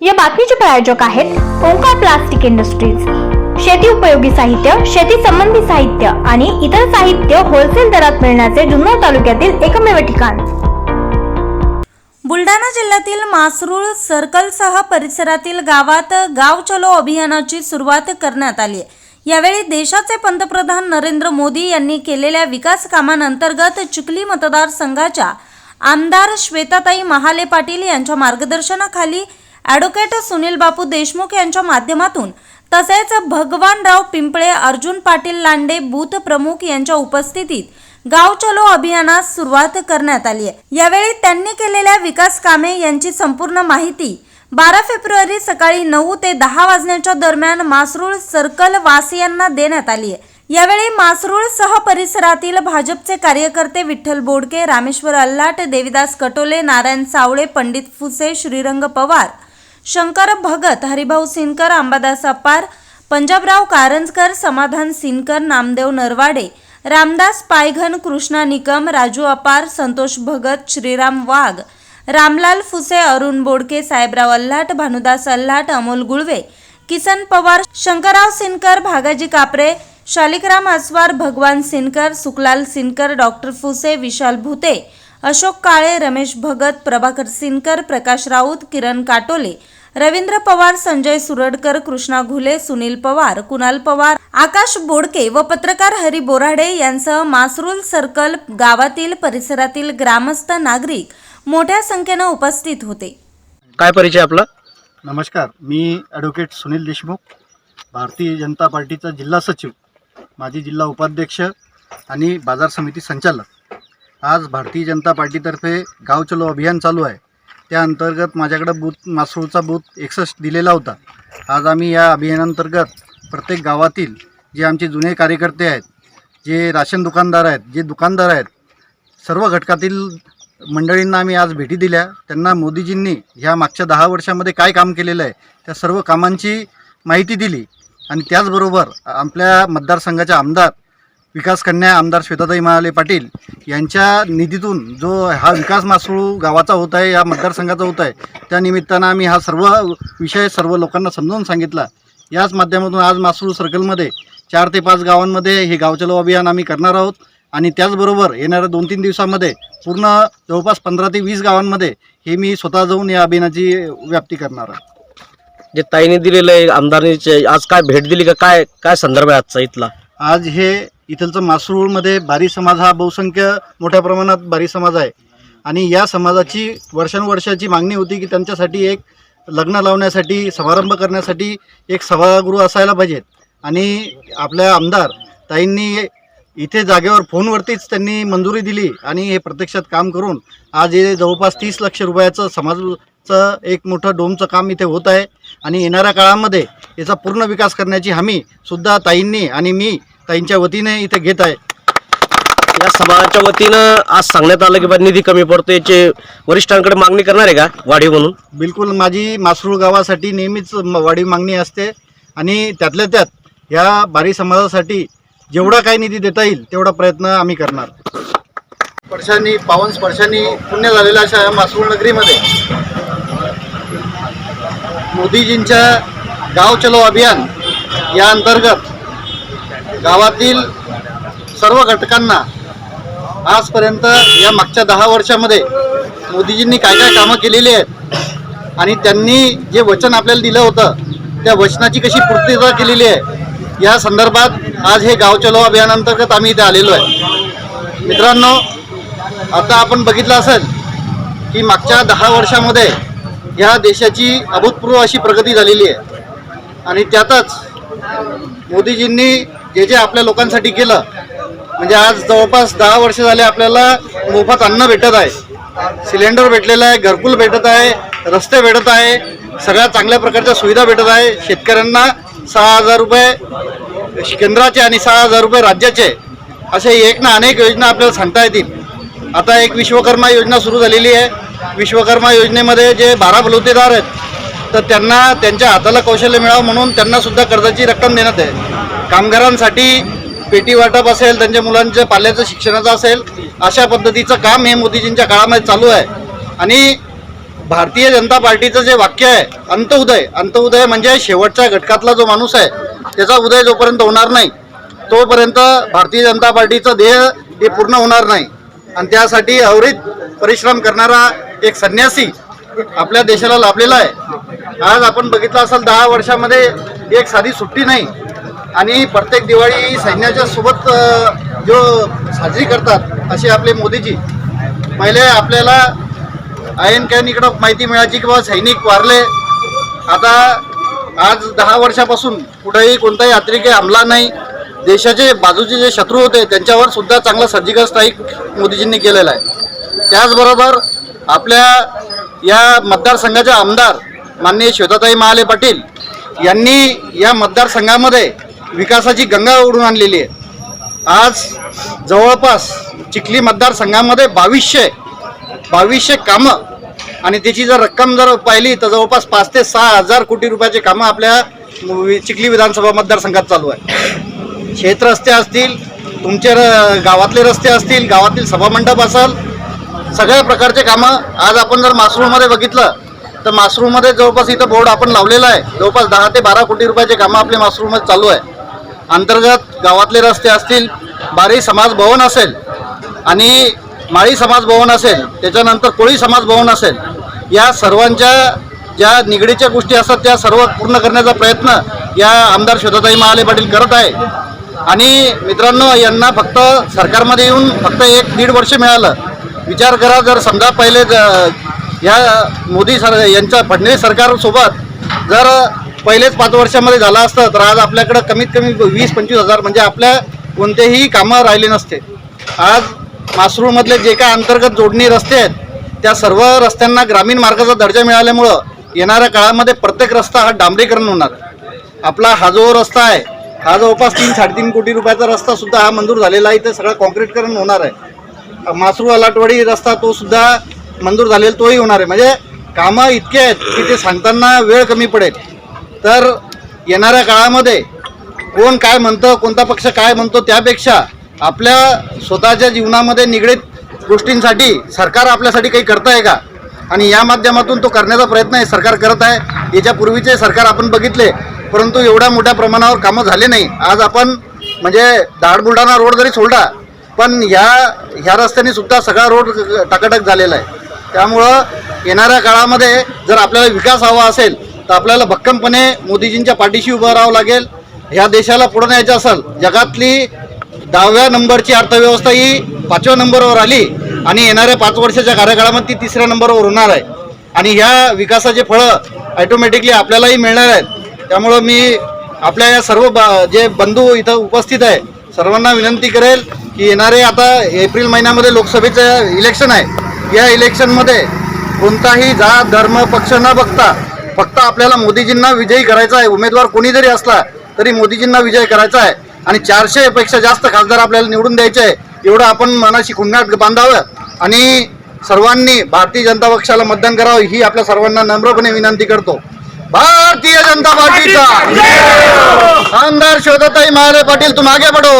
या बातमीचे प्रायोजक आहेत ओंकार प्लास्टिक इंडस्ट्रीज. शेती उपयोगी साहित्य शेती संबंधी साहित्य आणि इतर साहित्य होलसेल दरात मिळण्याचे जुन्नर तालुक्यातील एकमेव ठिकाण. बुलढाणा जिल्ह्यातील मासरूळ सर्कलसह परिसरातील गावात गाव चलो अभियानाची सुरुवात करण्यात आली आहे. यावेळी देशाचे पंतप्रधान नरेंद्र मोदी यांनी केलेल्या विकास कामांअंतर्गत चिखली मतदारसंघाच्या आमदार श्वेताताई महाले पाटील यांच्या मार्गदर्शनाखाली ॲडव्होकेट सुनील बापू देशमुख यांच्या माध्यमातून तसेच भगवानराव पिंपळे अर्जुन पाटील लांडे बूथ प्रमुख यांच्या उपस्थितीत गाव चलो अभियानास सुरुवात करण्यात आली आहे. यावेळी त्यांनी केलेल्या विकास कामे यांची संपूर्ण माहिती बारा फेब्रुवारी सकाळी नऊ ते दहा वाजण्याच्या दरम्यान मासरूळ सर्कल वासियांना देण्यात आली आहे. यावेळी मासरूळ सह परिसरातील भाजपचे कार्यकर्ते विठ्ठल बोडके रामेश्वर अल्लाट देविदास कटोले नारायण सावळे पंडित फुसे श्रीरंग पवार शंकर भगत हरिभाऊ सिनकर अंबादास अपार पंजाबराव कारंजकर समाधान सिनकर नामदेव नरवाडे रामदास पायघन कृष्णा निकम राजू अपार संतोष भगत श्रीराम वाघ रामलाल फुसे अरुण बोडके साहेबराव अल्हाट भानुदास अल्हाट अमोल गुळवे किसन पवार शंकरराव सिनकर भागाजी कापरे शालिकराम आसवार भगवान सिनकर सुकलाल सिनकर डॉक्टर फुसे विशाल भुते अशोक काळे रमेश भगत प्रभाकर सिनकर प्रकाश राऊत किरण काटोले रवींद्र पवार संजय सुरडकर कृष्णा घुले सुनील पवार कुणाल पवार आकाश बोडके व पत्रकार हरी बोराडे यांसह मासरूल सर्कल गावातील परिसरातील ग्रामस्थ नागरिक मोठ्या संख्येनं उपस्थित होते. काय परिचय आपला? नमस्कार. मी ॲडव्होकेट सुनील देशमुख भारतीय जनता पार्टीचा जिल्हा सचिव माजी जिल्हा उपाध्यक्ष आणि बाजार समिती संचालक. आज भारतीय जनता पार्टीतर्फे गाव चलो अभियान चालू आहे. त्या अंतर्गत माझ्याकडं बूथ मासरूळचा बूथ एकसष्ट दिलेला होता. आज आम्ही या अभियानांतर्गत प्रत्येक गावातील जे आमचे जुने कार्यकर्ते आहेत जे राशन दुकानदार आहेत जे दुकानदार आहेत सर्व घटकातील मंडळींना आम्ही आज भेटी दिल्या. त्यांना मोदीजींनी ह्या मागच्या दहा वर्षामध्ये काय काम केलेलं आहे त्या सर्व कामांची माहिती दिली. आणि त्याचबरोबर आपल्या मतदारसंघाच्या आमदार विकास कन्या आमदार श्वेताताई महाले पाटील यांच्या निधीतून जो हा विकास मासळू गावाचा होत आहे या मतदारसंघाचा होत आहे त्या निमित्तानं आम्ही हा सर्व विषय सर्व लोकांना समजावून सांगितला. याच माध्यमातून आज मासळू सर्कलमध्ये चार ते पाच गावांमध्ये हे गावचलो अभियान आम्ही करणार आहोत आणि त्याचबरोबर येणाऱ्या दोन तीन दिवसामध्ये पूर्ण जवळपास पंधरा ते वीस गावांमध्ये हे मी स्वतः जाऊन या अभियानाची व्याप्ती करणार आहे. जे ताईने दिलेलं आहे आमदारांनी आज काय भेट दिली का? काय काय संदर्भ आहे आजचा इथला? आज हे इथलचं मासरूळमध्ये भारी समाज हा बहुसंख्य मोठ्या प्रमाणात बारी समाज आहे. आणि या समाजाची वर्षानुवर्षाची मागणी होती की त्यांच्यासाठी एक लग्न लावण्यासाठी समारंभ करण्यासाठी एक सभागृह असायला पाहिजेत आणि आपल्या आमदार ताईंनी इथे जागेवर फोनवरतीच त्यांनी मंजुरी दिली आणि हे प्रत्यक्षात काम करून आज हे जवळपास तीस लक्ष रुपयाचं समाज समाजाचं एक मोठं डोमचं काम इथे होत आहे. आणि येणाऱ्या काळामध्ये याचा पूर्ण विकास करण्याची हमी सुद्धा ताईंनी आणि मी ताईंच्या वतीने इथे घेत आहे. या समाजाच्या वतीनं आज सांगण्यात आलं की बा निधी कमी पडतो. याचे वरिष्ठांकडे मागणी करणार आहे का वाढीव म्हणून? बिलकुल माझी मासरूळ गावासाठी नेहमीच म- वाढीव मागणी असते. आणि त्यातल्या त्यात ह्या बारी समाजासाठी जेवढा काही निधी देता येईल तेवढा प्रयत्न आम्ही करणार. स्पर्शांनी पावन स्पर्शांनी पुण्य झालेल्या अशा या मासरूळ नगरीमध्ये मोदीजींच्या गाव चलो अभियान या अंतर्गत गावातील सर्व घटकांना आजपर्यंत या मागच्या दहा वर्षामध्ये मोदीजींनी काय काय कामं केलेली आहेत आणि त्यांनी जे वचन आपल्याला दिलं होतं त्या वचनाची कशी पूर्तता केलेली आहे या संदर्भात आज हे गाव चलो अभियानांतर्गत आम्ही इथे आलेलो आहे. मित्रांनो आता आपण बघितलं असेल की मागच्या दहा वर्षामध्ये ह्या देशाची अभूतपूर्व अशी प्रगती झालेली आहे. आणि त्यातच मोदीजींनी जे जे आपल्या लोकांसाठी केलं म्हणजे आज जवळपास दहा वर्ष झाले आपल्याला मोफत अन्न भेटत आहे. सिलेंडर भेटलेलं आहे घरकुल भेटत आहे रस्ते भेटत आहे सगळ्या चांगल्या प्रकारच्या सुविधा भेटत आहे. शेतकऱ्यांना सहा हजार रुपये केंद्राचे आणि सहा हजार रुपये राज्याचे असे एक ना अनेक योजना आपल्याला सांगता येतील. आता एक विश्वकर्मा योजना सुरू झालेली आहे. विश्वकर्मा योजनेमध्ये जे बारा बलुतेदार आहेत तर त्यांना त्यांच्या हाताला कौशल्य मिळावं म्हणून त्यांनासुद्धा कर्जाची रक्कम देण्यात आहे. कामगारांसाठी पेटी वाटप असेल त्यांच्या मुलांच्या पाल्याचं शिक्षणाचं असेल अशा पद्धतीचं काम हे मोदीजींच्या काळामध्ये चालू आहे. आणि भारतीय जनता पार्टीचं जे वाक्य आहे अंतउदय अंतउदय म्हणजे शेवटच्या घटकातला जो माणूस आहे त्याचा उदय जोपर्यंत होणार नाही तोपर्यंत भारतीय जनता पार्टीचं ध्येय हे पूर्ण होणार नाही. आणि त्यासाठी अवरीत परिश्रम करणारा एक संन्यासी आपल्या देशाला लाभलेला आहे. आज आपण बघितलं असेल दहा वर्षामध्ये एक साधी सुट्टी नाही. आणि प्रत्येक दिवाळी सैन्याच्या सोबत जो साजरी करतात असे आपले मोदीजी. पहिले आपल्याला आयन कॅन इकडं माहिती मिळायची की बाबा सैनिक वारले. आता आज दहा वर्षापासून कुठेही कोणताही अतिरेकी हमला नाही. देशाचे बाजूचे जे शत्रू होते त्यांच्यावर सुद्धा चांगला सर्जिकल स्ट्राईक मोदीजींनी केलेला आहे. त्याचबरोबर आपल्या या मतदारसंघाचे आमदार माननीय श्वेताताई महाले पाटील यांनी या मतदारसंघामध्ये विकासाची गंगा ओढून आणलेली आहे. आज जवळपास चिखली मतदारसंघामध्ये बावीसशे बावीसशे कामं आणि त्याची जर रक्कम जर पाहिली तर जवळपास पाच ते सहा हजार कोटी रुपयाचे कामं आपल्या चिखली विधानसभा मतदारसंघात चालू आहे. शेतरस्ते असतील तुमचे र- गावातले रस्ते असतील गावातील सभामंडप असेल सगळ्या प्रकारचे कामं आज आपण जर मासरूममध्ये बघितलं तर मासरूममध्ये जवळपास इथं बोर्ड आपण लावलेला आहे. जवळपास दहा ते बारा कोटी रुपयाचे कामं आपले मासरूममध्ये चालू आहे. अंतर्गत गावातले रस्ते असतील बारी समाज भवन असेल आणि माळी समाज भवन असेल त्याच्यानंतर कोळी समाज भवन असेल या सर्वांच्या ज्या निगडीच्या गोष्टी असतात त्या सर्व पूर्ण करण्याचा प्रयत्न या आमदार शोधताई महाले पाटील करत आहे. आणि मित्रांनो यांना फक्त सरकारमध्ये येऊन फक्त एक दीड वर्ष मिळालं. विचार करा जर समजा पहिले ज- या मोदी सर यांच्या फडणवीस सरकारसोबत जर पहिलेच पाच वर्षामध्ये झालं असतं तर आज आपल्याकडं कमीत कमी वीस पंचवीस हजार म्हणजे आपल्या कोणतेही कामं राहिले नसते. आज मासरूळमधले जे काय अंतर्गत जोडणी रस्ते आहेत त्या सर्व रस्त्यांना ग्रामीण मार्गाचा दर्जा मिळाल्यामुळं येणाऱ्या काळामध्ये प्रत्येक रस्ता हा डांबरीकरण होणार. आपला हा जो रस्ता आहे हा जवळपास तीन साडेतीन कोटी रुपयाचा रस्ता सुद्धा हा मंजूर झालेला आहे ते सगळं कॉन्क्रीटकरण होणार आहे. मासरू अलाटवाडी रस्ता तो सुद्धा मंजूर झालेला तोही होणार आहे. म्हणजे कामं इतके आहेत की ते सांगताना वेळ कमी पडेल. तर येणाऱ्या काळामध्ये कोण काय म्हणतं कोणता पक्ष काय म्हणतो त्यापेक्षा आपल्या स्वतःच्या जीवनामध्ये निगडीत गोष्टींसाठी सरकार आपल्यासाठी काही करत आहे का? आणि या माध्यमातून तो करण्याचा प्रयत्न आहे सरकार करत आहे. याच्यापूर्वीचे सरकार आपण बघितले परंतु एवढ्या मोठ्या प्रमाणावर कामं झाले नाही. आज आपण म्हणजे दाडबुलडाणा रोड जरी सोडला पण ह्या ह्या रस्त्याने सुद्धा सगळा रोड टाकाटक झालेला आहे. त्यामुळं येणाऱ्या काळामध्ये जर आपल्याला विकास हवा असेल तर आपल्याला भक्कमपणे मोदीजींच्या पाठीशी उभं राहावं लागेल. ह्या देशाला पुढं न्यायचं असेल जगातली दहाव्या नंबरची अर्थव्यवस्था ही पाचव्या नंबरवर आली आणि येणाऱ्या पाच वर्षाच्या कार्यकाळामध्ये ती तिसऱ्या नंबरवर होणार आहे. आणि ह्या विकासाचे फळं ॲटोमॅटिकली आपल्यालाही मिळणार आहेत. त्यामुळं मी आपल्या या सर्व बा- जे बंधू इथं उपस्थित आहे सर्वांना विनंती करेल की येणारे आता एप्रिल महिन्यामध्ये लोकसभेचं इलेक्शन आहे. या इलेक्शनमध्ये कोणताही जात धर्म पक्ष न बघता फक्त आपल्याला मोदीजींना विजयी करायचा आहे. उमेदवार कोणी जरी असला तरी मोदीजींना विजय करायचा आहे. आणि चारशेपेक्षा जास्त खासदार आपल्याला निवडून द्यायचे आहे. एवढं आपण मनाशी खुणगाट बांधावं. आणि सर्वांनी भारतीय जनता पक्षाला मतदान करावं ही आपल्या सर्वांना नम्रपणे विनंती करतो. भारतीय जनता पार्टीचा. आमदार शोधताई महाले पाटील तुम आगे बढ़ो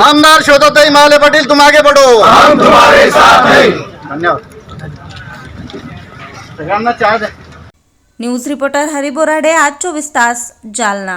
आमदार शोधताई महाले पाटील तुम आगे बढ़ो धन्यवाद. न्यूज रिपोर्टर हरी बोराडे आज चोवीस तास जालना.